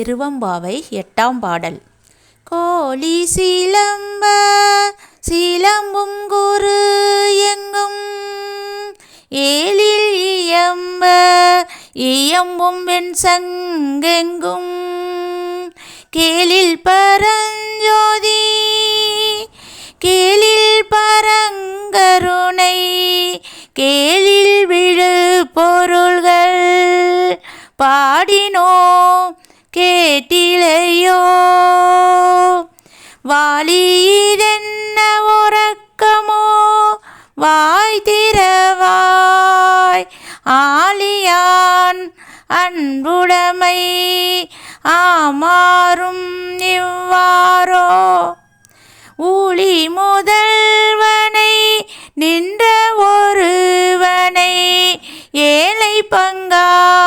திருவம்பாவை எட்டாம் பாடல். கோழி சிலம்ப சிலம்பும் குரு எங்கும். ஏழில் இயம்ப இயம்பும் வெண் சங்கெங்கும். கேளில் பரஞ்சோதி கேளில் பரங்கருணை கேளில் விழு பொருள்கள் பாடினோம் கேட்டிலையோ? வாலிதென்ன உறக்கமோ? வாய் திறவாய். ஆலியான் அன்புடைமை ஆமாறும் இவ்வாறோ? ஊழி முதல்வனை நின்ற ஒருவனை ஏழை பங்காளனை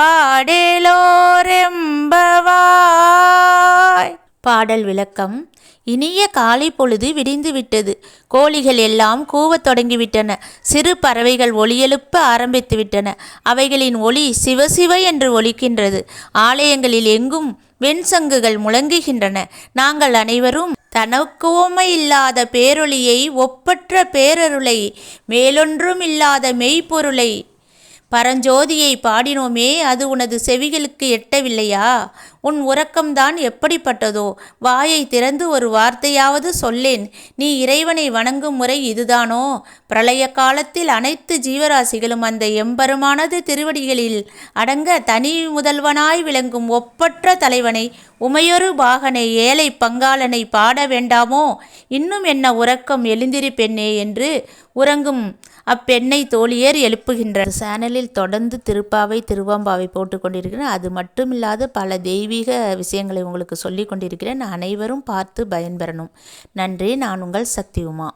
பாடலோரெம்பவாய். பாடல் விளக்கம். இனிய காலை பொழுது விடிந்துவிட்டது. கோழிகள் எல்லாம் கூவத் தொடங்கிவிட்டன. சிறு பறவைகள் ஒளியெழுப்ப ஆரம்பித்துவிட்டன. அவைகளின் ஒளி சிவசிவ என்று ஒலிக்கின்றது. ஆலயங்களில் எங்கும் வெண்சங்குகள் முழங்குகின்றன. நாங்கள் அனைவரும் தனக்குவமை இல்லாத பேரொளியை ஒப்பற்ற பேரருளை மேலொன்றும் இல்லாத மெய்ப்பொருளை பரஞ்சோதியை பாடினோமே அது உனது செவிகளுக்கு எட்டவில்லையா? உன் உறக்கம்தான் எப்படிப்பட்டதோ? வாயை திறந்து ஒரு வார்த்தையாவது சொல்லேன். நீ இறைவனை வணங்கும் முறை இதுதானோ? பிரளய காலத்தில் அனைத்து ஜீவராசிகளும் அந்த எம்பெருமானது திருவடிகளில் அடங்க தனி முதல்வனாய் விளங்கும் ஒப்பற்ற தலைவனை உமையொரு பாகனை ஏழை பங்காளனை பாட வேண்டாமோ? இன்னும் என்ன உறக்கம் எழுந்திருப்பெண்ணே என்று உறங்கும் அப்பெண்ணை தோழியர் எழுப்புகின்ற சேனலில் தொடர்ந்து திருப்பாவை திருவாம்பாவை போட்டு கொண்டிருக்கிறேன். அது மட்டுமில்லாத பல தெய்வீக விஷயங்களை உங்களுக்கு சொல்லி கொண்டிருக்கிறேன். அனைவரும் பார்த்து பயன்பெறணும். நன்றி. நான் உங்கள் சக்தி உமா